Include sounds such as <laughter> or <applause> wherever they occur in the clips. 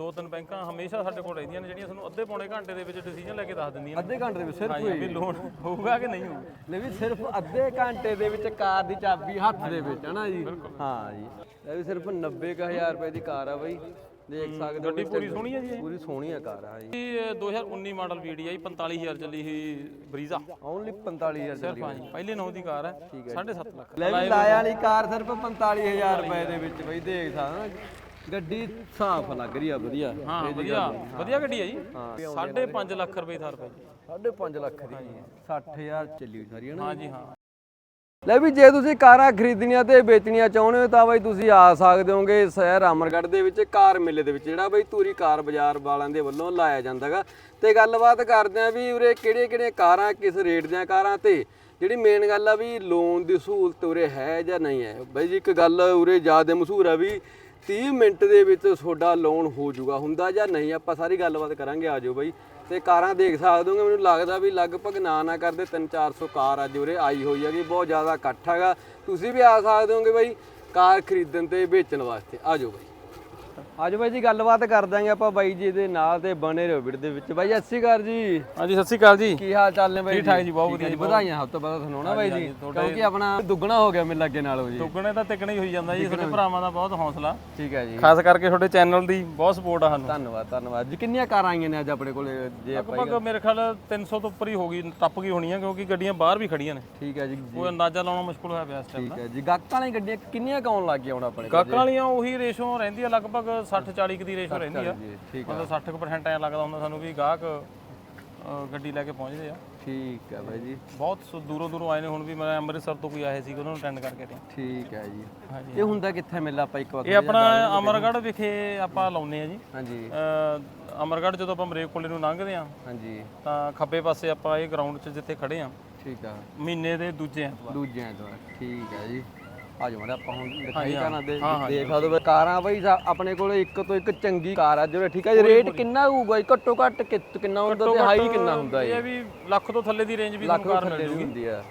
ਦੋ ਤਿੰਨ ਬੈਂਕਾਂ ਹਮੇਸ਼ਾ ਸਾਡੇ ਕੋਲ ਰਹਿੰਦੀਆਂ ਨੇ ਜਿਹੜੀਆਂ ਸਾਨੂੰ ਅੱਧੇ ਪੌਣੇ ਘੰਟੇ ਦੇ ਵਿੱਚ ਡਿਸੀਜਨ ਲੈ ਕੇ ਦੱਸ ਦਿੰਦੀਆਂ ਨੇ। ਅੱਧੇ ਘੰਟੇ ਦੇ ਵਿੱਚ ਸਿਰਫ ਵੀ ਲੋਨ ਹੋਊਗਾ ਕਿ ਨਹੀਂ ਹੋਊਗਾ? ਲੈ ਵੀ ਸਿਰਫ ਅੱਧੇ ਘੰਟੇ ਦੇ ਵਿੱਚ ਕਾਰ ਦੀ ਚਾਬੀ ਹੱਥ ਦੇ ਵਿੱਚ ਹੈ ਨਾ ਜੀ ਹਾਂ ਜੀ। ਇਹ ਵੀ ਸਿਰਫ 90000 ਰੁਪਏ ਦੀ ਕਾਰ ਆ ਬਾਈ। ਦੇਖ ਸਕਦੇ ਹੋ ਗੱਡੀ ਪੂਰੀ ਸੋਹਣੀ ਹੈ ਜੀ ਪੂਰੀ ਸੋਹਣੀ ਆ ਕਾਰ ਆ ਜੀ। ਇਹ 2019 ਮਾਡਲ VDI 45000 ਚੱਲੀ ਸੀ ਬਰੀਜ਼ਾ। ਓਨਲੀ 45000 ਸਿਰਫ ਹਾਂਜੀ ਪਹਿਲੇ ਨੌ ਦੀ ਕਾਰ ਹੈ 7.5 ਲੱਖ। ਲੈ ਵੀ ਲਾਇਆ ਵਾਲੀ ਕਾਰ ਸਿਰਫ 45000 ਰੁਪਏ ਦੇ ਵਿੱਚ ਬਈ ਦੇਖ ਸਕਦੇ ਹੋ। ਗੱਡੀ ਸਾਫ਼ ਲੱਗ ਰਹੀ ਆ ਵਧੀਆ। ਹਾਂ ਵਧੀਆ। ਵਧੀਆ ਗੱਡੀ ਹੈ ਜੀ 5.5 ਲੱਖ ਰੁਪਏ ਥਾਰ ਪੈ ਜੀ 5.5 ਲੱਖ ਦੀ। 60000 ਚੱਲੀ ਸਾਰੀ ਹੈ ਨਾ? ਹਾਂਜੀ ਹਾਂ। ਲੈ ਵੀ ਜੇ ਤੁਸੀਂ ਕਾਰਾਂ ਖਰੀਦਣੀਆਂ ਤੇ ਵੇਚਣੀਆਂ ਚਾਹੁੰਦੇ ਹੋ ਤਾਂ ਬਾਈ ਤੁਸੀਂ ਆ ਸਕਦੇ ਹੋਗੇ ਸ਼ਹਿਰ ਅਮਰਗੜ੍ਹ ਦੇ ਵਿੱਚ ਕਾਰ ਮੇਲੇ ਦੇ ਵਿੱਚ ਜਿਹੜਾ ਬਾਈ ਧੂਰੀ ਕਾਰ ਬਾਜ਼ਾਰ ਵਾਲਿਆਂ ਦੇ ਵੱਲੋਂ ਲਾਇਆ ਜਾਂਦਾਗਾ ਤੇ ਗੱਲਬਾਤ ਕਰਦੇ ਆ ਵੀ ਉਰੇ ਕਿਹੜੀਆਂ ਕਿਹੜੀਆਂ ਕਾਰਾਂ ਕਿਸ ਰੇਟ ਦੀਆਂ ਕਾਰਾਂ ਤੇ। ਜਿਹੜੀ ਮੇਨ ਗੱਲ ਆ ਵੀ ਲੋਨ ਦੀ ਸਹੂਲਤ ਉਰੇ ਹੈ ਜਾਂ ਨਹੀਂ ਹੈ? ਬਾਈ ਜੀ ਇੱਕ ਗੱਲ ਉਰੇ ਜ਼ਿਆਦਾ ਮਸ਼ਹੂਰ ਆ ਵੀ 30 ਮਿੰਟ ਦੇ ਵਿੱਚ ਤੁਹਾਡਾ ਲੋਨ ਹੋ ਜਾਊਗਾ। ਹੁੰਦਾ ਜਾਂ ਨਹੀਂ, ਆਪਾਂ ਸਾਰੀ ਗੱਲਬਾਤ ਕਰਾਂਗੇ, ਆ ਜਾਓ ਬਾਈ। ਤੇ ਕਾਰਾਂ ਦੇਖ ਸਕਦੇ ਹੋਗੇ ਮੈਨੂੰ ਲੱਗਦਾ ਵੀ ਲਗਭਗ ਨਾ ਨਾ ਕਰਦੇ 3-400 ਕਾਰ ਅੱਜ ਉਰੇ ਆਈ ਹੋਈ ਹੈਗੀ, ਬਹੁਤ ਜ਼ਿਆਦਾ ਇਕੱਠ ਹੈਗਾ। ਤੁਸੀਂ ਵੀ ਆ ਸਕਦੇ ਹੋਗੇ ਬਾਈ ਕਾਰ ਖਰੀਦਣ ਤੇ ਵੇਚਣ ਵਾਸਤੇ। ਆ ਜਾਓ ਬਾਈ। ਆਜੋ ਬਾਈ ਜੀ ਗੱਲਬਾਤ ਕਰ ਦਾਂਗੇ ਆਪਾਂ ਬਾਈ ਜੀ ਦੇ ਨਾਲ ਤੇ ਬਣੇ ਰਹੋ ਵੀਡੀਓ ਦੇ ਵਿੱਚ। ਬਾਈ ਸਤਿ ਸ਼੍ਰੀ ਅਕਾਲ ਜੀ। ਹਾਂਜੀ ਸਤਿ ਸ਼੍ਰੀ ਅਕਾਲ ਜੀ। ਕੀ ਹਾਲ ਚਾਲ ਨੇ ਬਾਈ ਠੀਕ ਠਾਕ ਜੀ, ਬਹੁਤ ਵਧੀਆ ਜੀ ਵਧਾਈਆਂ ਤੋਂ ਪਹਿਲਾਂ ਤੁਹਾਨੂੰ ਨਾ ਬਾਈ ਜੀ। ਕਿਉਂਕਿ ਆਪਣਾ ਦੁੱਗਣਾ ਹੋ ਗਿਆ ਮੇਰੇ ਲੱਗੇ ਨਾਲੋਂ ਜੀ। ਦੁੱਗਣੇ ਤਾਂ ਤਿੱਕਣੇ ਹੀ ਹੋਈ ਜਾਂਦਾ ਜੀ ਤੁਹਾਡੇ ਭਰਾਵਾਂ ਦਾ ਬਹੁਤ ਹੌਸਲਾ। ਠੀਕ ਹੈ ਜੀ। ਖਾਸ ਕਰਕੇ ਤੁਹਾਡੇ ਚੈਨਲ ਦੀ ਬਹੁਤ ਸਪੋਰਟ ਆ ਸਾਨੂੰ। ਧੰਨਵਾਦ ਧੰਨਵਾਦ। ਜੀ ਕਿੰਨੀਆਂ ਕਾਰਾਂ ਆਈਆਂ ਨੇ ਅੱਜ ਆਪਣੇ ਕੋਲੇ? ਜੇ ਆਪਾਂ ਲਗਭਗ ਮੇਰੇ ਖਿਆਲ 300 ਤੋਂ ਉੱਪਰ ਹੀ ਹੋ ਗਈ ਟੱਪ ਗਈ ਹੋਣੀ ਆ ਕਿਉਂਕਿ ਗੱਡੀਆਂ ਬਾਹਰ ਵੀ ਖੜੀਆਂ ਨੇ। ਠੀਕ ਹੈ ਜੀ ਕੋਈ ਅੰਦਾਜ਼ਾ ਲਾਉਣਾ ਮੁਸ਼ਕਲ ਹੋਇਆ ਪਿਆ ਇਸ ਟਾਈਮ ਠੀਕ ਹੈ ਜੀ। ਗਾਕਾਂ ਵਾਲੀਆਂ ਗੱਡੀਆਂ ਕਿੰਨੀਆਂ ਕਾਉਣ ਲੱਗ ਗਈਆਂ ਹੁਣ ਆਪਣੇ ਗਾਕਾਂ ਵਾਲੀਆਂ ਉਹੀ ਰੇਸ਼ੋ ਰਹਿੰਦੀ ਆ ਲਗਭਗ 60 40 ਦੀ ਰੇਸ਼ੋ ਰਹਿੰਦੀ ਆ। ਜੀ ਠੀਕ ਮਤਲਬ 60% ਐ ਲੱਗਦਾ ਹੁੰਦਾ ਸਾਨੂੰ ਵੀ ਗਾਹਕ ਅ, ਗੱਡੀ ਲੈ ਕੇ ਪਹੁੰਚਦੇ ਆ। ਠੀਕ ਹੈ ਬਾਈ ਜੀ। ਬਹੁਤ ਸ- ਦੂਰੋਂ ਦੂਰੋਂ ਆਏ ਨੇ ਹੁਣ ਵੀ ਮੈਂ ਅੰਮ੍ਰਿਤਸਰ ਤੋਂ ਕੋਈ ਆਏ ਸੀ ਉਹਨਾਂ ਨੂੰ ਅਟੈਂਡ ਕਰਕੇ ਤੇ ਠੀਕ ਹੈ ਜੀ। ਹਾਂਜੀ ਇਹ ਹੁੰਦਾ ਕਿੱਥੇ ਮਿਲਦਾ ਆਪਾਂ ਇੱਕ ਵਾਰ ਇਹ ਆਪਣਾ ਅਮਰਗੜ੍ਹ ਵਿਖੇ ਆਪਾਂ ਲਾਉਨੇ ਆ ਜੀ। ਹਾਂਜੀ। ਅ, ਅਮਰਗੜ੍ਹ ਜਦੋਂ ਆਪਾਂ ਮਰੇਕ ਕੋਲੇ ਨੂੰ ਲੰਘਦੇ ਆ ਹਾਂਜੀ। ਤਾਂ ਖੱਬੇ ਪਾਸੇ ਆਪਾਂ ਇਹ ਗਰਾਊਂਡ 'ਚ ਜਿੱਥੇ ਖੜੇ ਆ। ਠੀਕ ਆ। ਮਹੀਨੇ ਦੇ ਦੂਜੇ ਐਤਵਾਰ। ਦੂਜੇ ਐਤਵਾਰ ਠੀਕ ਹੈ ਜੀ। ਆ ਮਾੜਾ ਆਪਾਂ ਹੁਣ ਦਿਖਾਈ ਕਰਾਂ ਦੇ ਹਾਂ, ਹਾਂ, ਦੇਖ ਸਕਦੇ ਹੋ ਕਾਰਾਂ ਬਈ ਸਾ- ਆਪਣੇ ਕੋਲ ਇੱਕ ਤੋਂ ਇੱਕ ਚੰਗੀ ਕਾਰ ਆ ਜਿਹੜੇ ਠੀਕ ਹੈ ਜੀ ਰੇਟ ਕਿੰਨਾ ਹੋਊਗਾ ਜੀ? ਘੱਟੋ ਘੱਟ ਕਿ- ਕਿੰਨਾ ਹੁੰਦਾ ਤੇ ਹਾਈ ਕਿੰਨਾ ਹੁੰਦਾ ਇਹ ਵੀ ਲੱਖ ਤੋਂ ਥੱਲੇ ਦੀ ਰੇਂਜ ਵੀ ਤੁਹਾਨੂੰ ਕਾਰ ਮਿਲ ਥੱਲੇ ਦੀ ਜੂਗੀ। ਹੁੰਦੀ ਆ।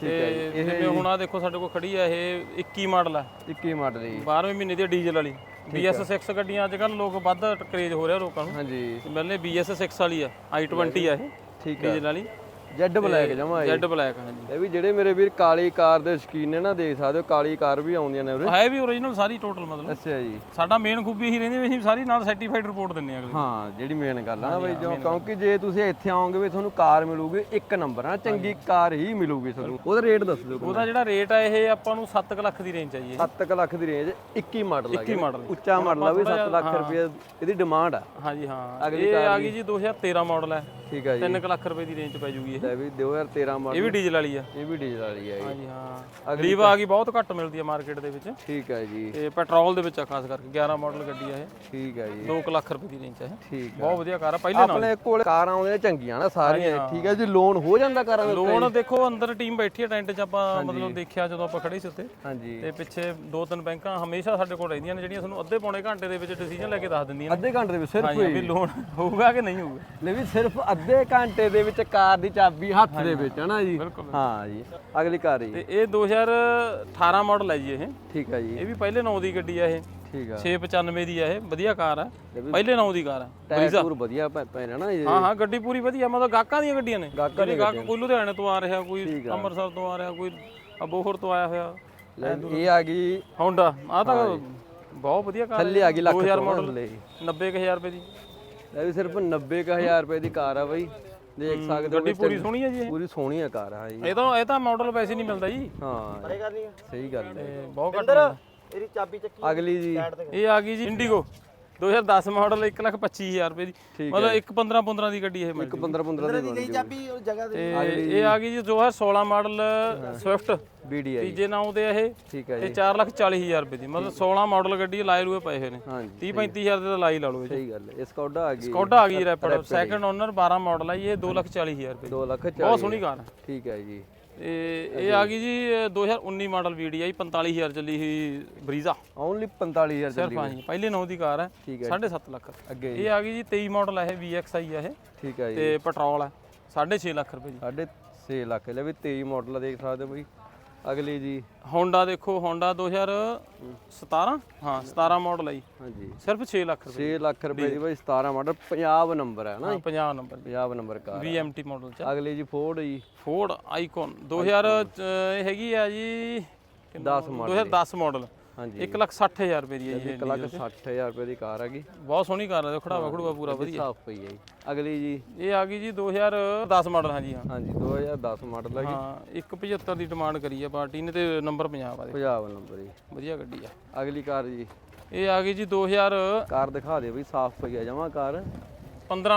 ਠੀਕ ਤੇ ਹੈ ਜੀ ਜਿਵੇਂ ਹੁਣ ਆ ਦੇਖੋ ਸਾਡੇ ਕੋਲ ਖੜੀ ਆ ਇਹ 21 ਮਾਡਲ ਆ। 21 ਮਾਡਲ ਜੀ। 12ਵੇਂ ਮਹੀਨੇ ਦੀ ਡੀਜ਼ਲ ਵਾਲੀ। BS6 ਗੱਡੀਆਂ ਅੱਜ ਕੱਲ ਲੋਕ ਵੱਧ ਕਰੇਜ ਹੋ ਰਿਹਾ ਲੋਕਾਂ ਨੂੰ। ਹਾਂਜੀ। ਤੇ ਪਹਿਲੇ BS6 ਵਾਲੀ ਆ i20 ਆ ਇਹ। ਠੀਕ ਡੀਜ਼ਲ ਵਾਲੀ। ਜੈਡ ਬਲੈਕ ਜਮਾ ਜੈਡ ਬਲੈਕ ਹਾਂਜੀ। ਇਹ ਵੀ ਜਿਹੜੇ ਮੇਰੇ ਵੀਰ ਕਾਲੀ ਕਾਰ ਦੇ ਸ਼ਕੀਨ ਨੇ ਨਾ ਦੇਖ ਸਕਦੇ ਹੋ ਕਾਲੀ ਕਾਰ ਵੀ ਆਉਂਦੀਆਂ ਨੇ ਉਰੇ। ਹੈ ਵੀ ਓਰੀਜਨਲ ਸਾਰੀ ਟੋਟਲ ਮਤਲਬ। ਅੱਛਾ ਜੀ। ਸਾਡਾ ਮੇਨ ਖੂਬੀ ਇਹੀ ਰਹਿੰਦੀ ਵੀ ਅਸੀਂ ਸਾਰੀ ਨਾਲ ਸਰਟੀਫਾਈਡ ਰਿਪੋਰਟ ਦਿੰਨੇ ਆ ਅਗਲੇ। ਹਾਂ ਜਿਹੜੀ ਮੇਨ ਗੱਲ ਆ ਨਾ ਬਈ ਜੋ ਕਿਉਂਕਿ ਜੇ ਤੁਸੀਂ ਇੱਥੇ ਆਓਗੇ ਵੀ ਤੁਹਾਨੂੰ ਕਾਰ ਮਿਲੂਗੀ ਇੱਕ ਨੰਬਰ ਆ ਚੰਗੀ ਕਾਰ ਹੀ ਮਿਲੂਗੀ ਤੁਹਾਨੂੰ। ਉਹਦਾ ਰੇਟ ਦੱਸ ਦਿਓ ਉਹਦਾ ਜਿਹੜਾ ਰੇਟ ਆ ਇਹ ਆਪਾਂ ਨੂੰ 7 ਲੱਖ ਦੀ ਰੇਂਜ ਆ ਜੀ ਇਹ। 7 ਲੱਖ ਦੀ ਰੇਂਜ 21 ਮਾਡਲ ਆ 21 ਮਾਡਲ ਉੱਚਾ ਮਾਡਲ ਆ ਵੀ 7 ਲੱਖ ਰੁਪਏ ਇਹਦੀ ਡਿਮਾਂਡ ਆ। ਹਾਂਜੀ ਹਾਂ। ਇਹ ਆ ਗਈ ਜੀ 2013 ਮਾਡਲ ਹੈ ਠੀਕ ਆ ਜੀ। 3 ਲੱਖ ਰੁਪਏ ਦੀ ਰੇਂਜ ਪੈ ਜੂਗੀ ਇਹ ਲੈ ਵੀ 2013 ਇਹ ਮਾਡਲ ਵੀ ਡੀਜ਼ਲ ਵਾਲੀ ਆ। ਇਹ ਵੀ ਡੀਜ਼ਲ ਵਾਲੀ ਆ ਜੀ। ਹਾਂਜੀ ਹਾਂ। ਰੀਵਾ ਆ ਗਈ ਬਹੁਤ ਘੱਟ ਮਿਲਦੀ ਆ ਮਾਰਕੀਟ ਦੇ ਵਿੱਚ। ਠੀਕ ਆ ਜੀ। ਤੇ ਪੈਟਰੋਲ ਦੇ ਵਿੱਚ ਆ ਖਾਸ ਕਰਕੇ 11 ਮਾਡਲ ਗੱਡੀ ਆ ਇਹ। ਠੀਕ ਆ ਜੀ। 2 ਲੱਖ ਰੁਪਏ ਦੀ ਰੇਂਜ ਆ ਇਹ। ਠੀਕ ਬਹੁਤ ਵਧੀਆ ਕਾਰ ਆ ਪਹਿਲੇ ਨਾਲ। ਆਪਣੇ ਕੋਲ ਕਾਰਾਂ ਆਉਂਦੀਆਂ ਚੰਗੀਆਂ ਨਾ ਸਾਰੀਆਂ। ਠੀਕ ਆ ਜੀ ਲੋਨ ਹੋ ਜਾਂਦਾ ਕਾਰਾਂ ਦਾ ਲੋਨ ਦੇਖੋ ਅੰਦਰ ਟੀਮ ਬੈਠੀ ਆ ਟੈਂਟ 'ਚ ਆਪਾਂ ਮਤਲਬ ਦੇਖਿਆ ਜਦੋਂ ਆਪਾਂ ਖੜੇ ਸੀ ਉੱਤੇ ਹਾਂਜੀ। ਤੇ ਪਿੱਛੇ ਦੋ ਤਿੰਨ ਬੈਂਕਾਂ ਹਮੇਸ਼ਾ ਸਾਡੇ ਕੋਲ ਰਹਿੰਦੀਆਂ ਨੇ ਜਿਹੜੀਆਂ ਸਾਨੂੰ ਅੱਧੇ ਪੌਣੇ ਘੰਟੇ ਦੇ ਵਿੱਚ ਡਿਸੀਜਨ ਲੈ ਕੇ ਦੱਸ ਦਿੰਦੀਆਂ ਨੇ। ਅੱਧੇ ਘੰਟੇ ਦੇ ਵਿੱਚ ਸਿਰਫ ਵੀ ਲੋਨ ਹੋਊਗਾ ਕਿ ਨਹੀਂ ਹੋਊਗਾ। ਲੈ ਵੀ ਸਿਰਫ ਅੱਧੇ ਘੰਟੇ ਦੇ ਵਿੱਚ ਕਾਰ ਦੀ ਚਾਬੀ ਹੱਥ ਦੇ ਵਿੱਚ ਹੈ ਨਾ ਜੀ ਹਾਂ ਜੀ ਅਗਲੀ ਕਾਰ ਜੀ। ਤੇ ਇਹ 2018 ਮਾਡਲ ਹੈ ਜੀ ਇਹ। ਠੀਕ ਆ ਜੀ। ਇਹ ਵੀ ਪਹਿਲੇ ਨੌ ਦੀ ਗੱਡੀ ਆ ਇਹ। ਠੀਕ ਆ। 695 ਦੀ ਆ ਇਹ ਵਧੀਆ ਕਾਰ ਆ। ਪਹਿਲੇ ਨੌ ਦੀ ਕਾਰ ਆ ਟਾਇਰ ਪੂਰ ਵਧੀਆ ਪੈ ਪੈ ਨਾ ਇਹ। ਹਾਂ ਹਾਂ ਗੱਡੀ ਪੂਰੀ ਵਧੀਆ ਮਤਲਬ ਗਾਹਕਾਂ ਦੀਆਂ ਗੱਡੀਆਂ ਨੇ। ਜਿਹੜੇ ਗਾਹਕ ਕੋਈ ਲੁਧਿਆਣੇ ਤੋਂ ਆ ਰਿਹਾ ਕੋਈ ਅੰਮ੍ਰਿਤਸਰ ਤੋਂ ਆ ਰਿਹਾ ਕੋਈ ਅਬੋਹਰ ਤੋਂ ਆਇਆ ਹੋਇਆ ਲੈ, ਇਹ ਆ ਗਈ ਹੋਂਡਾ ਆ ਤਾਂ ਬਹੁਤ ਵਧੀਆ ਕਾਰ ਥੱਲੇ ਆ ਗਈ ਲੱਖ 2000 ਤੋਂ ਮਾਡਲ ਥੱਲੇ। 90000 ਰੁਪਏ ਦੀ। ਇਹ ਵੀ ਸਿਰਫ 90000 ਰੁਪਏ ਦੀ ਕਾਰ ਆ ਬਾਈ। ਦੇਖ ਸਕਦੇ ਹੋ ਗੱਡੀ ਪੂਰੀ ਸੋਹਣੀ ਹੈ ਜੀ ਇਹ? ਪੂਰੀ ਸੋਹਣੀ ਆ ਕਾਰ ਆ ਜੀ। ਇਹ ਤਾਂ ਇਹ ਤਾਂ ਮਾਡਲ ਵੈਸੇ ਨਹੀਂ ਮਿਲਦਾ ਜੀ। ਹਾਂ। ਸਹੀ ਗੱਲ ਹੈ। ਬਹੁਤ ਘੱਟ ਮਿਲਦਾ। ਇਹਦੀ ਚਾਬੀ ਚੱਕੀ ਅਗਲੀ ਜੀ। ਇਹ ਆ ਗਈ ਜੀ ਇੰਡੀਗੋ 2010 ਮਾਡਲ 125000 ਰੁਪਏ ਦੀ। ਮਤਲਬ ਇੱਕ 15 15 ਦੀ ਗੱਡੀ ਇਹ ਮਿਲ ਇੱਕ 15 15 ਦੀ ਬਣ ਚਾਬੀ ਉਹ ਜਗ੍ਹਾ ਤੇ। ਇਹ ਆ ਗਈ ਜੀ 2016 ਮਾਡਲ ਸਵਿਫਟ BDI ਤੀਜੇ ਨਾਮ ਆ ਇਹ। ਠੀਕ ਹੈ ਤੇ 440000 ਰੁਪਏ ਦੀ। ਮਤਲਬ 16 ਮਾਡਲ ਗੱਡੀ ਲਾਏ ਲੂਏ ਪਏ ਹੋਏ ਨੇ। ਹਾਂਜੀ 30 35000 ਦੇ ਤਾਂ ਲਾਈ ਲਾ ਲਓ ਇਹ ਸਹੀ ਗੱਲ ਹੈ। ਇਹ ਸਕੌਡਾ ਆ ਗਈ। ਸਕੋਡਾ ਆ ਗਈ ਰੈਪਿਡ ਸੈਕੰਡ ਓਨਰ 12 ਮਾਡਲ ਆ ਜੀ ਇਹ 240000 ਰੁਪਏ ਦੀ। 2 ਲੱਖ ਬਹੁਤ 40 ਸੋਹਣੀ ਕਾਰ ਹੈ। ਠੀਕ ਹੈ ਜੀ। ਤੇ ਇਹ ਆ ਗਈ ਜੀ 2019 ਮਾਡਲ VDI 45000 ਚੱਲੀ ਸੀ ਬਰੀਜ਼ਾ। ਓਨਲੀ 45000 ਸਿਰਫ ਹਾਂਜੀ ਪਹਿਲੇ ਨੌ ਦੀ ਕਾਰ ਹੈ ਠੀਕ 7.5 ਲੱਖ। ਅੱਗੇ ਇਹ ਆ ਗਈ ਜੀ 23 ਮਾਡਲ ਹੈ ਇਹ VXI ਆ ਇਹ। ਠੀਕ ਹੈ ਜੀ। ਤੇ ਪੈਟਰੋਲ ਹੈ 6.5 ਲੱਖ ਰੁਪਏ ਦੀ ਸਾਢੇ 6 ਲੱਖ ਲੈ ਵੀ 23 ਮਾਡਲ ਦੇਖ ਸਕਦੇ ਹੋ ਬਈ। ਅਗਲੀ ਜੀ। ਹੋਂਡਾ ਦੇਖੋ ਹੋਂਡਾ 2017 ਹਾਂ 17 ਮਾਡਲ ਹੈ ਜੀ। ਹਾਂਜੀ। ਸਿਰਫ 6 ਲੱਖ ਰੁਪਏ। 6 ਲੱਖ ਰੁਪਏ ਦੀ ਬਾਈ 17 ਮਾਡਲ ਪੰਜਾਬ ਨੰਬਰ ਹੈ ਨਾ 50 number 50 number car VMT model ਚ। ਅਗਲੀ ਜੀ ਫੋਰਡ ਜੀ। ਫੋਰਡ ਆਈਕਨ 2000 ਚ ਇਹ ਹੈਗੀ ਆ ਜੀ 10 ਮਾਡਲ 2010 ਮਾਡਲ ਹਾਂਜੀ। 1 ਲੱਖ 60000 ਰੁਪਏ ਦੀ ਹੈ ਜੀ 1 ਲੱਖ 60000 ਰੁਪਏ ਦੀ ਕਾਰ ਹੈਗੀ। ਬਹੁਤ ਸੋਹਣੀ ਕਾਰ ਹੈ ਖੜਾਵਾ ਖੜੂਆ ਪੂਰਾ ਵਧੀਆ ਸਾਫ਼ ਪਈ ਹੈ ਜੀ। ਅਗਲੀ ਜੀ? ਇਹ ਆ ਗਈ ਜੀ 2010 ਮਾਡਲ ਹਾਂ। ਜੀ ਹਾਂ ਹਾਂਜੀ 2010 ਮਾਡਲ ਹੈਗੀ ਹਾਂ 175 ਦੀ ਡਿਮਾਂਡ ਕਰੀ ਹੈ ਪਾਰਟੀ ਨੇ ਤੇ ਨੰਬਰ 50 ਆ ਦੇ ਪੰਜਾਬ ਨੰਬਰ ਜੀ। ਵਧੀਆ ਗੱਡੀ ਆ। ਅਗਲੀ ਕਾਰ ਜੀ? ਇਹ ਆ ਗਈ ਜੀ 2015 ਕਾਰ ਦਿਖਾ ਦਿਓ ਬਈ ਸਾਫ਼ ਪਈ ਹੈ ਜਮਾ ਕਾਰ।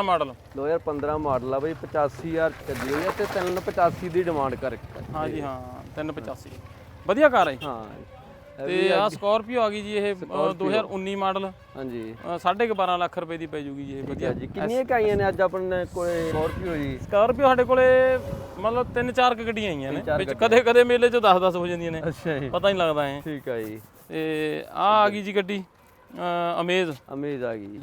ਮਾਡਲ। 2015 ਮਾਡਲ ਆ ਬਈ 85000 ਚੱਲੀ ਹੋਈ ਹੈ ਤੇ 385 ਦੀ ਡਿਮਾਂਡ ਕਰ ਹਾਂ ਜੀ ਹਾਂ 385 ਵਧੀਆ ਕਾਰ ਹੈ ਹਾਂ ਤੇ ਆ ਸਕਾਰਪੀਓ ਆ ਗਈ ਜੀ ਇਹ ਅ, 2019 ਮਾਡਲ। ਹਾਂਜੀ। 12.5 ਲੱਖ ਰੁਪਏ ਦੀ ਪੈ ਜੂਗੀ ਜੀ ਇਹ ਵਧੀਆ। ਜੀ। ਕਿੰਨੀਆਂ ਕਾਈਆਂ ਨੇ ਅੱਜ ਆਪਣੇ ਕੋਲੇ ਸਕੋਰਪੀਓ ਜੀ? ਸਕਾਰਪੀਓ ਸਾਡੇ ਕੋਲੇ ਮਤਲਬ ਤਿੰਨ ਚਾਰ ਕੁ ਗੱਡੀਆਂ ਆਈਆਂ ਨੇ ਵਿੱਚ ਕਦੇ ਕਦੇ ਮੇਲੇ 'ਚ 10 10 ਹੋ ਜਾਂਦੀਆਂ ਨੇ। ਅੱਛਾ ਜੀ। ਪਤਾ ਨਹੀਂ ਲੱਗਦਾ ਐ। ਠੀਕ ਆ ਜੀ। ਤੇ ਆ ਆ ਗਈ ਜੀ ਗੱਡੀ ਅਮੇਜ਼। ਅਮੇਜ਼ ਆ ਗਈ।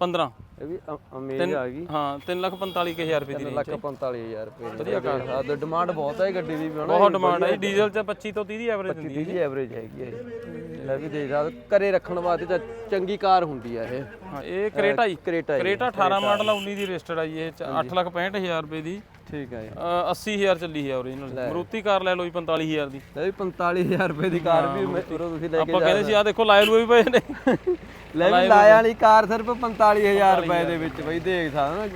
2015 ਇਹ ਵੀ ਅ- ਅਮੇਜ਼ ਆ ਗਈ। ਹਾਂ 345000 ਰੁਪਏ ਦੀ range ਲੱਖ 45000 ਰੁਪਏ ਦੀ ਵਧੀਆ ਕਾਰ। ਆ। ਡਿਮਾਂਡ ਬਹੁਤ ਹੈ ਇਹ ਗੱਡੀ ਦੀ ਵੀ ਹਨਾ? ਬਹੁਤ ਡਿਮਾਂਡ ਹੈ। ਡੀਜ਼ਲ 'ਚ 25 ਤੋਂ 30 ਦੀ ਐਵਰੇਜ ਦਿੰਦੀ 30 ਦੀ ਐਵਰੇਜ ਹੈਗੀ ਹੈ ਜੀ। ਲੈ ਵੀ ਦੇਖ ਸਕਦੇ ਘਰੇ ਰੱਖਣ ਵਾਸਤੇ ਤਾਂ ਚੰਗੀ ਕਾਰ ਹੁੰਦੀ ਆ ਇਹ। ਹਾਂ ਇਹ ਕਰੇਟਾ ਜੀ। ਕਰੇਟਾ ਕਰੇਟਾ 18 ਮਾਡਲ ਆ 19 ਦੀ ਰਜਿਸਟਰਡ ਆ ਜੀ ਇਹ 865000 ਰੁਪਏ ਦੀ। ਠੀਕ ਹੈ ਜੀ। ਅ, 80000 ਚੱਲੀ ਹੈ ਓਰੀਜਨਲ ਮਰੂਤੀ ਕਾਰ ਲੈ ਲਓ ਜੀ 45000 ਦੀ। ਲੈ ਵੀ 45000 ਰੁਪਏ ਦੀ ਕਾਰ ਵੀ ਮੈਂ ਤੁਸੀਂ ਲੈ ਕੇ ਆਪਾਂ ਕਹਿੰਦੇ ਸੀ ਆ ਦੇਖੋ ਲਾਇਲ ਵੀ ਪਏ ਨੇ। ਲੈ ਵੀ ਲਾਇਆ ਵਾਲੀ ਕਾਰ ਸਿਰਫ 45000 ਰੁਪਏ ਦੇ ਵਿੱਚ ਬਈ ਦੇਖ ਸਕਦੇ ਨਾ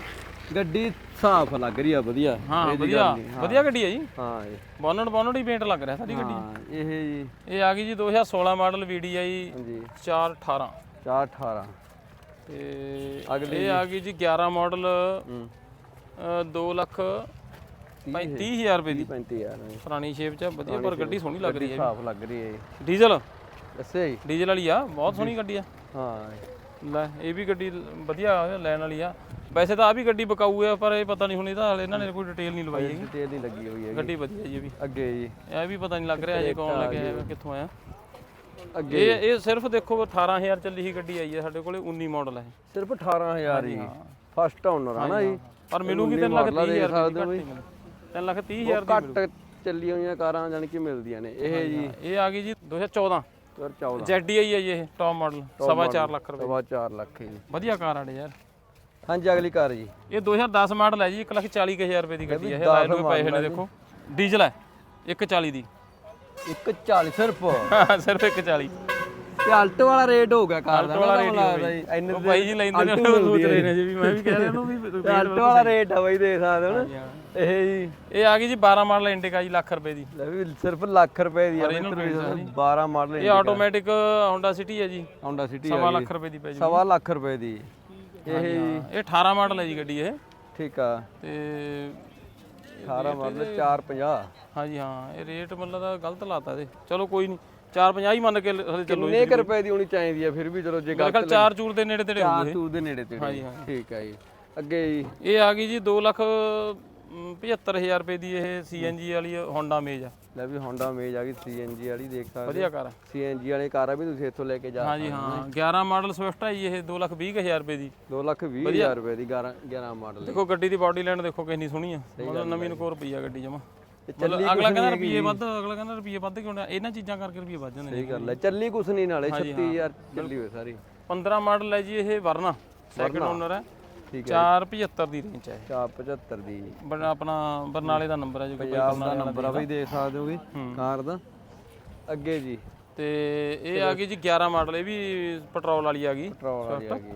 ਗੱਡੀ ਸਾਫ਼ ਲੱਗ ਰਹੀ ਆ ਵਧੀਆ। ਹਾਂ ਇਹਦੀ ਵਧੀਆ। ਗੱਡੀ ਹੈ ਜੀ। ਹਾਂ ਇਹ। ਬੋਨਟ ਬੋਨਟ ਹੀ ਪੇਂਟ ਲੱਗ ਰਿਹਾ ਸਾਡੀ ਗੱਡੀ। ਹਾਂ ਇਹ ਜੀ। ਇਹ ਆ ਗਈ ਜੀ 2016 ਮਾਡਲ VDI ਹਾਂਜੀ। 418 418 ਤੇ ਇਹ ਆ ਗਈ ਜੀ 11 ਮਾਡਲ ਹੂੰ। 2 ਲੱਖ 35000 ਰੁਪਏ ਦੀ। 35000 ਨੇ ਪੁਰਾਣੀ ਸ਼ੇਪ ਚ ਵਧੀਆ ਪਰ ਗੱਡੀ ਸੋਹਣੀ ਲੱਗ ਰਹੀ ਹੈ ਸਾਫ਼ ਲੱਗ ਰਹੀ ਹੈ। ਡੀਜ਼ਲ ਦੱਸੇ ਜੀ। ਡੀਜ਼ਲ ਵਾਲੀ ਆ ਬਹੁਤ ਸੋਹਣੀ ਗੱਡੀ ਆ। ਹਾਂ। ਲੈ ਇਹ ਵੀ ਗੱਡੀ ਵਧੀਆ ਲੈਣ ਵਾਲੀ ਆ। ਵੈਸੇ ਤਾਂ ਆ ਵੀ ਗੱਡੀ ਬਕਾਊ ਆ ਪਰ ਇਹ ਪਤਾ ਨਹੀਂ ਹੁਣ ਇਹਦਾ ਹਾਲੇ ਇਹਨਾਂ ਨੇ ਕੋਈ ਡਿਟੇਲ ਨਹੀਂ ਲਵਾਈ ਹੈਗੀ। ਡਿਟੇਲ ਨਹੀਂ ਲੱਗੀ ਹੋਈ ਹੈ ਗੱਡੀ ਵਧੀਆ ਜੀ ਇਹ ਵੀ। ਅੱਗੇ ਜੀ। ਇਹ ਵੀ ਪਤਾ ਨਹੀਂ ਲੱਗ ਰਿਹਾ ਜੇ ਕੌਣ ਲੱਗਿਆ ਕਿੱਥੋਂ ਆਇਆ। ਅੱਗੇ ਇਹ ਇਹ ਸਿਰਫ ਦੇਖੋ 18000 ਚੱਲੀ ਹੀ ਗੱਡੀ ਆਈ ਹੈ ਸਾਡੇ ਕੋਲੇ 19 ਮਾਡਲ ਹੈ ਸਿਰਫ 18000 ਹੀ। ਫਸਟ ਓਨਰ ਆ ਨਾ ਜੀ ਪਰ ਮਿਲੂਗੀ 3 ਲੱਖ 30000 ਰੁਪਏ ਦੀ 3 ਲੱਖ 30000 ਦੀ ਘੱਟ ਚੱਲੀ ਹੋਈਆਂ ਕਾਰਾਂ ਜਾਨ ਕਿ ਮਿਲਦੀਆਂ ਨੇ। ਇਹ ਜੀ। ਇਹ ਆ ਗਈ ਜੀ 2014 2014 ZDI ਹੈ ਜੀ ਇਹ ਟੌਪ ਮਾਡਲ ਸਵਾ ਲੱਖ ਰੁਪਏ। ਸਵਾ 4 ਲੱਖ ਜੀ। ਵਧੀਆ ਕਾਰ ਆੜੇ ਯਾਰ। ਹਾਂਜੀ ਅਗਲੀ ਕਾਰ ਜੀ। ਇਹ 2010 ਮਾਡਲ ਹੈ ਜੀ 1 ਲੱਖ 40000 ਰੁਪਏ ਦੀ ਗੱਡੀ ਹੈ ਇਹ ਲਾਇਨ ਰੁਪਏ ਪਏ ਹੋਏ ਨੇ ਦੇਖੋ। ਡੀਜ਼ਲ ਹੈ 140 ਦੀ। 140 ਸਿਰਫ। ਸਿਰਫ 140 ਤੇ ਆਲਟੋ ਵਾਲਾ ਰੇਟ ਹੋ ਗਿਆ ਕਾਰ ਦਾ ਵਾਲਾ ਰੇਟ ਲੱਗਦਾ ਜੀ ਇੰਨੇ ਉਹ ਭਾਈ ਜੀ ਲੈਂਦੇ ਨੇ ਉਹ ਸੋਚ ਰਹੇ ਨੇ ਜੀ। ਵੀ ਮੈਂ ਵੀ ਕਹਿ ਰਿਹਾ ਨੂੰ ਵੀ <laughs> ਆਲਟੋ ਵਾਲਾ ਰੇਟ ਆ ਬਈ ਦੇਖ ਸਕਦੇ ਹੋ ਨਾ। ਇਹ ਜੀ। ਇਹ ਆ ਗਈ ਜੀ 12 ਮਾਡਲ ਇੰਡਿਕਾ ਜੀ ਲੱਖ ਰੁਪਏ ਦੀ। ਲੈ ਵੀ ਸਿਰਫ ਲੱਖ ਰੁਪਏ ਦੀ ਆ ਬਈ 12 ਮਾਡਲ ਇਹ ਆਟੋਮੈਟਿਕ ਹੋਂਡਾ ਸਿਟੀ ਹੈ ਜੀ। ਹੋਂਡਾ ਸਿਟੀ ਸਵਾ ਲੱਖ ਰੁਪਏ ਦੀ ਪੈ ਜੀ ਸਵਾ ਲੱਖ ਰੁਪਏ ਦੀ। ਇਹ ਜੀ। ਇਹ 18 ਮਾਡਲ ਹੈ ਜੀ ਗੱਡੀ ਇਹ। ਠੀਕ ਆ। ਤੇ 18 ਮਾਡਲ 450 ਹਾਂਜੀ ਹਾਂ। ਇਹ ਰੇਟ ਮਤਲਬ ਦਾ ਗਲਤ ਲਾਤਾ ਇਹਦੇ। ਚਲੋ ਕੋਈ ਨਹੀਂ। 450 ਹੀ ਮੰਨ ਕੇ ਹਲੇ ਚੱਲੋ ਕਿੰਨੇ ਕੁ ਰੁਪਏ ਦੀ ਹੋਣੀ ਚਾਹੀਦੀ ਆ ਫਿਰ ਵੀ ਚਲੋ ਜੇ ਖਿਆਲ 4 ਚੂਰ ਦੇ ਨੇੜੇ ਤੇੜੇ ਹੋਊ ਚਾਰ ਟੂ ਦੇ ਨੇੜੇ ਤੇੜੇ। ਠੀਕ ਆ ਜੀ। ਅੱਗੇ ਜੀ। ਇਹ ਆ ਗਈ ਜੀ 2 ਲੱਖ 75000 ਰੁਪਏ ਦੀ ਇਹ ਸੀਐਨਜੀ ਵਾਲੀ ਹੋਂਡਾ ਮੇਜ ਆ। ਲੈ ਵੀ ਹੋਂਡਾ ਮੇਜ ਆ ਗਈ ਸੀਐਨਜੀ ਵਾਲੀ ਦੇਖ ਸਕਦੇ ਵਧੀਆ ਕਾਰ ਆ। ਸੀਐਨਜੀ ਵਾਲੇ ਕਾਰਾਂ ਵੀ ਤੁਸੀਂ ਇੱਥੋਂ ਲੈ ਕੇ ਜਾ ਹਾਂਜੀ ਹਾਂ 11 ਮਾਡਲ ਸਵਿਫਟ ਹੈ ਜੀ ਇਹ 2 ਲੱਖ 20000 ਰੁਪਏ ਦੀ। 2 ਲੱਖ 20 ਹਜ਼ਾਰ ਰੁਪਏ ਦੀ 11 11 ਮਾਡਲ ਦੇਖੋ ਗੱਡੀ ਦੀ ਬਾਡੀ ਲਾਈਨ ਦੇਖੋ ਕਿੰਨੀ ਸੋਹਣੀ ਆ। ਮਤਲਬ ਨਵੀਂ ਨਕੋਰ ਪਈ ਆ ਗੱਡੀ ਜਮਾ। ਅਗਲਾ ਕਹਿੰਦਾ ਰੁਪਏ ਵੱਧ ਅਗਲਾ ਕਹਿੰਦਾ ਰੁਪਏ ਵੱਧ ਕਿਉਂ ਨਾ? ਇਹਨਾਂ ਚੀਜ਼ਾਂ ਕਰਕੇ ਰੁਪਏ ਵੱਧ ਜਾਂਦੇ ਨੇ ਸਹੀ ਗੱਲ ਹੈ ਚੱਲੀ ਕੁਛ ਨਹੀਂ ਨਾਲੇ 36000 ਚੱਲੀ ਹੋਈ ਸਾਰੀ। 15 ਮਾਡਲ ਹੈ ਜੀ ਇਹ ਵਰਨਾ ਸੈਕੰਡ ਓਨਰ ਹੈ। ਠੀਕ 475 ਦੀ ਰੇਂਜ ਹੈ 475 ਦੀ। ਇਹ। ਬਣ- ਆਪਣਾ ਬਰਨਾਲੇ ਦਾ ਨੰਬਰ ਹੈ ਜੀ ਕੋਈ ਪੰਜਾਬ ਦਾ ਨੰਬਰ ਆ ਬਈ ਦੇਖ ਸਕਦੇ ਹੋਗੇ ਕਾਰ ਦਾ। ਅੱਗੇ ਜੀ। ਤੇ ਇਹ ਆ ਗਈ ਜੀ 11 ਮਾਡਲ ਇਹ ਵੀ ਪੈਟਰੋਲ ਵਾਲੀ ਆ ਗਈ। ਪੈਟਰੋਲ ਵਾਲੀ ਆ ਗਈ।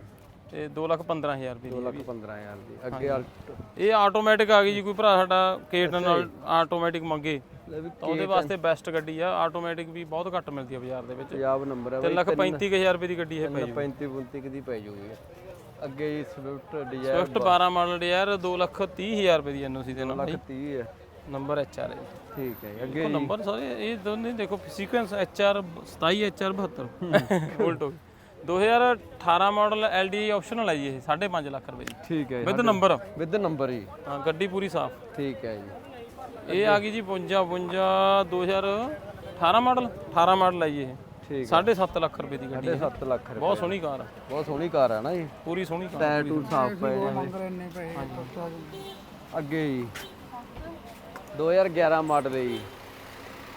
ਤੇ 2 ਲੱਖ 15000 ਰੁਪਏ 2 ਦੀ ਲੱਖ 15000 ਦੀ। ਅੱਗੇ ਆਲਟੋ ਇਹ ਆਟੋਮੈਟਿਕ ਆ ਗਈ ਜੀ ਕੋਈ ਭਰਾ ਸਾਡਾ ਕੇਟ ਨਾਲ ਆਟੋਮੈਟਿਕ ਮੰਗੇ। ਲੈ ਵੀ ਤਾਂ ਉਹਦੇ ਵਾਸਤੇ ਬੈਸਟ ਗੱਡੀ ਆ ਆਟੋਮੈਟਿਕ ਵੀ ਬਹੁਤ ਘੱਟ ਮਿਲਦੀ ਆ ਬਾਜ਼ਾਰ ਦੇ ਵਿੱਚ। ਪੰਜਾਬ ਨੰਬਰ ਆ 3 ਲੱਖ 35000 ਰੁਪਏ ਦੀ ਗੱਡੀ ਹੈ ਭਾਈ 35 35 ਦੀ ਪੈ ਜੂਗੀ। ਅੱਗੇ ਜੀ ਸਵਿਫਟ ਡਿਜ਼ਾਇਰ ਸਵਿਫਟ 12 ਮਾਡਲ ਯਾਰ 2 ਲੱਖ 30000 ਰੁਪਏ ਦੀ ਐਨਓਸੀ ਦੇ ਨਾਲ। ਲੱਖ 30 ਹੈ। ਨੰਬਰ ਐਚਆਰ ਹੈ ਠੀਕ ਹੈ ਜੀ। ਅੱਗੇ ਨੰਬਰ ਸਾਰੇ ਇਹ ਦੋਨੇ ਦੇਖੋ ਸੀਕੁਐਂਸ ਐਚਆਰ 27 ਐਚਆਰ 72 ਉਲਟ ਹੋ। 2018 ਮਾਡਲ ਐਲਡੀ ਆਪਸ਼ਨਲ ਹੈ ਜੀ ਇਹ 5.5 ਲੱਖ ਰੁਪਏ ਦੀ। ਠੀਕ ਹੈ ਵਿਦ ਨੰਬਰ ਵਿਦ ਨੰਬਰ ਹੀ ਹਾਂ ਗੱਡੀ ਪੂਰੀ ਸਾਫ਼। ਠੀਕ ਹੈ ਜੀ। ਇਹ ਆ ਗਈ ਜੀ 52 52 2018 ਮਾਡਲ 18 ਮਾਡਲ ਹੈ ਜੀ ਇਹ। ਠੀਕ 7.5 ਲੱਖ ਰੁਪਏ ਦੀ ਗੱਡੀ ਹੈ। 7 ਲੱਖ ਰੁਪਏ। ਬਹੁਤ ਸੋਹਣੀ ਕਾਰ ਆ। ਬਹੁਤ ਸੋਹਣੀ ਕਾਰ ਆ ਨਾ ਜੀ ਪੂਰੀ ਸੋਹਣੀ ਕਾਰ ਟਾਇਰ ਟੂ ਸਾਫ਼ ਪਏ ਅੱਗੇ ਜੀ। 2011 ਮਾਡਲ ਹੈ ਜੀ।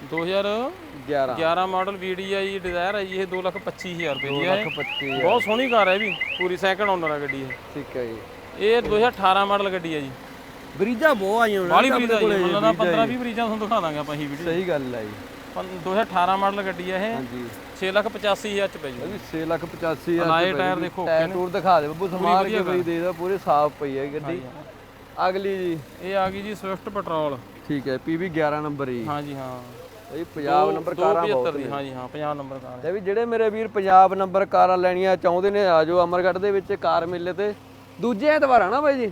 2011 11 ਮਾਡਲ VDI ਡਿਜ਼ਾਇਰ ਹੈ ਜੀ ਇਹ 225000 ਰੁਪਏ ਦੀ ਹੈ 25 ਬਹੁਤ ਸੋਹਣੀ ਕਾਰ ਹੈ ਇਹ ਵੀ ਪੂਰੀ ਸੈਕਿੰਡ ਓਨਰ ਹੈ ਗੱਡੀ ਇਹ। ਠੀਕ ਹੈ ਜੀ। ਇਹ 2018 ਮਾਡਲ ਗੱਡੀ ਹੈ ਜੀ। ਬਰੀਜਾ ਬਹੁਤ ਆਈਆਂ ਹੋਣੀਆਂ ਬਾਲੀ ਬਰੀਜਾ ਜੀ ਮਤਲਬ ਨਾ 15 20 ਬਰੀਜਾਂ ਤੁਹਾਨੂੰ ਦਿਖਾ ਦਾਂਗੇ ਆਪਾਂ ਇਹ ਵੀਡੀਓ ਸਹੀ ਗੱਲ ਹੈ ਜੀ। 2018 ਮਾਡਲ ਗੱਡੀ ਹੈ ਇਹ। ਹਾਂਜੀ। 685000 ਚ ਪੈ ਜੂ। ਇਹ ਵੀ 6 ਲੱਖ 85 ਹਜ਼ਾਰ ਲਾਏ ਟਾਇਰ ਦੇਖੋ ਟਾਇਰ ਟੂਰ ਦਿਖਾ ਦੇ ਬੱਬੂ ਸਮਾਰ ਕੇ ਬਈ ਦੇ ਦਾ ਪੂਰੇ ਸਾਫ਼ ਪਈ ਹੈ ਗੱਡੀ। ਅਗਲੀ ਜੀ। ਇਹ ਆ ਗਈ ਜੀ ਸਵਿਫਟ ਪੈਟਰੋਲ ਠੀਕ ਹੈ ਪੀਵੀ 11 ਨੰਬਰ ਜੀ। ਹਾਂ ਜੀ ਹਾਂ। ਇਹ ਪੰਜਾਬ ਨੰਬਰ ਕਾਰਾਂ ਬਹੁਤ 275 ਦੀ ਹਾਂ ਜੀ ਹਾਂ 50 ਨੰਬਰ ਕਾਰ। ਤੇ ਵੀ ਜਿਹੜੇ ਮੇਰੇ ਵੀਰ ਪੰਜਾਬ ਨੰਬਰ ਕਾਰਾਂ ਲੈਣੀਆਂ ਚਾਹੁੰਦੇ ਨੇ ਆ ਜਾਓ ਅਮਰਗੜ੍ਹ ਦੇ ਵਿੱਚ ਕਾਰ ਮੇਲੇ ਤੇ। ਦੂਜੇ ਐਤਵਾਰ ਆ ਨਾ ਬਾਈ ਜੀ?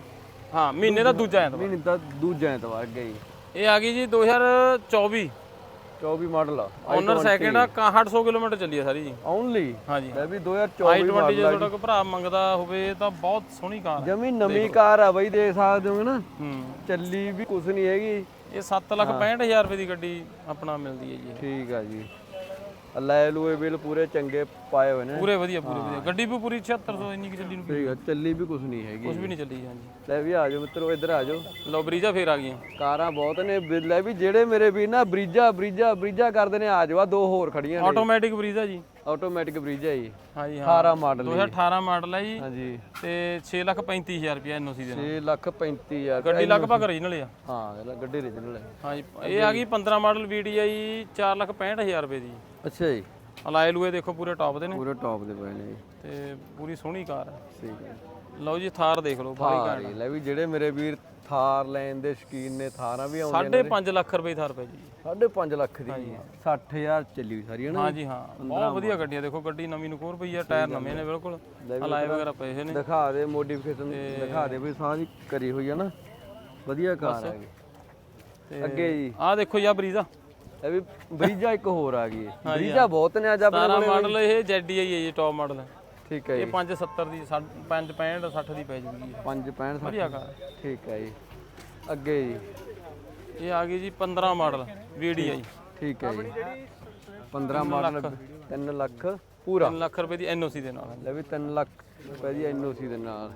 ਹਾਂ ਮਹੀਨੇ ਦਾ ਦੂਜਾ ਐਤਵਾਰ। ਮਹੀਨੇ ਦਾ ਦੂਜਾ ਐਤਵਾਰ ਅੱਗੇ ਜੀ। ਇਹ ਆ ਗਈ ਜੀ 2024 24 ਮਾਡਲ ਆ ਓਨਰ ਸੈਕਿੰਡ ਆ 6100 ਕਿਲੋਮੀਟਰ ਚੱਲੀ ਹੈ ਸਾਰੀ ਜੀ। ਓਨਲੀ ਹਾਂ ਜੀ ਇਹ ਵੀ 2024 i20 ਜੇ ਤੁਹਾਡਾ ਕੋਈ ਭਰਾ ਮੰਗਦਾ ਹੋਵੇ ਤਾਂ ਬਹੁਤ ਸੋਹਣੀ ਕਾਰ ਜਮੀ ਨਵੀਂ ਕਾਰ ਆ ਬਾਈ ਦੇਖ ਸਕਦੇ ਹੋ ਨਾ। ਹੂੰ। ਚੱਲੀ ਵੀ ਕੁਛ ਨਹੀਂ ਹੈਗੀ। ਇਹ 765000 ਰੁਪਏ ਦੀ ਗੱਡੀ ਆਪਣਾ ਮਿਲਦੀ ਹੈ ਜੀ ਇਹ। ਠੀਕ ਆ ਜੀ ਲੈ ਲੂਏ ਬਿੱਲ ਪੂਰੇ ਚੰਗੇ ਪਾਏ ਹੋਏ ਨੇ। ਪੂਰੇ ਵਧੀਆ ਪੂਰੇ ਵਧੀਆ। ਗੱਡੀ ਵੀ ਪੂਰੀ 7600 ਇੰਨੀ ਕਿ ਚੱਲੀ ਨੂੰ ਠੀਕ ਆ ਚੱਲੀ ਵੀ ਕੁਛ ਨਹੀਂ ਹੈਗੀ। ਕੁਝ ਵੀ ਨਹੀਂ ਚੱਲੀ ਹਾਂਜੀ। ਲੈ ਵੀ ਆ ਜਾਓ ਮਿੱਤਰੋ ਇੱਧਰ ਆ ਜਾਓ। ਲਓ ਬਰੀਜਾ ਫੇਰ ਆ ਗਈਆਂ। ਕਾਰਾਂ ਬਹੁਤ ਨੇ ਵੀ ਲੈ ਵੀ ਜਿਹੜੇ ਮੇਰੇ ਵੀਰ ਨਾ ਬਰੀਜਾ ਬਰੀਜਾ ਬਰੀਜਾ ਕਰਦੇ ਨੇ ਆ ਜਾਓ। ਆ ਦੋ ਹੋਰ ਖੜੀਆਂ ਨੇ। ਆਟੋਮੈਟਿਕ ਬਰੀਜਾ ਜੀ। ਆਟੋਮੈਟਿਕ ਬਰੀਜਾ ਜੀ। ਹਾਂਜੀ ਹਾਂ। 18 ਮਾਡਲ 2018 ਮਾਡਲ ਹੈ ਜੀ। ਹਾਂਜੀ। ਤੇ 635000 ਰੁਪਏ ਐਨਓਸੀ ਦੇ ਨਾਲ 6 ਲੱਖ 35000 ਗੱਡੀ ਲਗਭਗ ਓਰੀਜਨਲ ਆ। ਹਾਂ ਲੈ ਗੱਡੀ ਰੀਜਨਲ ਹੈ ਹਾਂਜੀ ਇਹ ਆ ਗਈ 15 ਮਾਡਲ VDI 465000 ਰੁਪਏ ਦੀ। ਅੱਛਾ ਜੀ। ਅਲਾਏ ਲੂਏ ਦੇਖੋ ਪੂਰੇ ਟੌਪ ਦੇ ਨੇ। ਪੂਰੇ ਟੌਪ ਦੇ ਪਏ ਨੇ ਜੀ। ਤੇ ਪੂਰੀ ਸੋਹਣੀ ਕਾਰ ਹੈ ਠੀਕ ਹੈ। ਲਓ ਜੀ ਥਾਰ ਦੇਖ ਲਓ ਬਾਈ ਥਾਰ ਹੀ ਲੈ ਵੀ ਜਿਹੜੇ ਮੇਰੇ ਵੀਰ ਥਾਰ ਲੈਣ ਦੇ ਸ਼ਕੀਨ ਨੇ ਥਾਰਾਂ ਵੀ ਆਉਂਦੀਆਂ 5.5 ਲੱਖ ਰੁਪਏ ਥਾਰ ਪੈ ਜੀ 5.5 ਲੱਖ ਦੀ। 60000 ਚੱਲੀ ਸਾਰੀ ਹੈ ਨਾ ਹਾਂਜੀ ਹਾਂ। ਬਹੁਤ ਵਧੀਆ ਗੱਡੀਆਂ ਦੇਖੋ ਗੱਡੀ ਨਵੀਂ ਨੂੰ ਕੋਰ ਪਈ ਆ ਟਾਇਰ ਨਵੇਂ ਨੇ ਬਿਲਕੁਲ। ਅਲਾਏ ਵਗੈਰਾ ਪਏ ਨੇ। ਦਿਖਾ ਦੇ ਮੋਡੀਫਿਕੇਸ਼ਨ ਦਿਖਾ ਦੇ ਵੀ ਸਾਰੀ ਕਰੀ ਹੋਈ ਹੈ ਨਾ। ਵਧੀਆ ਕਾਰ ਹੈ ਅੱਗੇ ਜੀ। ਆਹ ਦੇਖੋ ਜੀ ਆ ਬਰੀਜ਼ਾ ਇਹ ਵੀ ਬਰੀਜਾ ਇੱਕ ਹੋਰ ਆ ਗਈ। ਹੈ। ਬਰੀਜਾ ਬਹੁਤ ਨੇ ਅੱਜ ਆਪਣੇ 17 ਮਾਡਲ ਇਹ ZDI ਹੈ ਜੀ ਟੌਪ ਮਾਡਲ ਠੀਕ ਹੈ ਇਹ ਜੀ। 570 ਦੀ 5 65 60 ਦੀ ਪੈ ਜੂਗੀ 5 65 ਵਧੀਆ ਕਾਰ। ਠੀਕ ਹੈ ਜੀ। ਅੱਗੇ ਜੀ। ਇਹ ਆ ਗਈ ਜੀ 15 ਮਾਡਲ VDI ਠੀਕ ਹੈ ਜੀ। 15 ਮਾਡਲ 3 ਲੱਖ ਪੂਰਾ। 3 ਲੱਖ ਰੁਪਏ ਦੀ ਐਨਓਸੀ ਦੇ ਨਾਲ। ਲੈ ਵੀ 3 ਲੱਖ ਰੁਪਏ ਦੀ ਐਨਓਸੀ ਦੇ ਨਾਲ।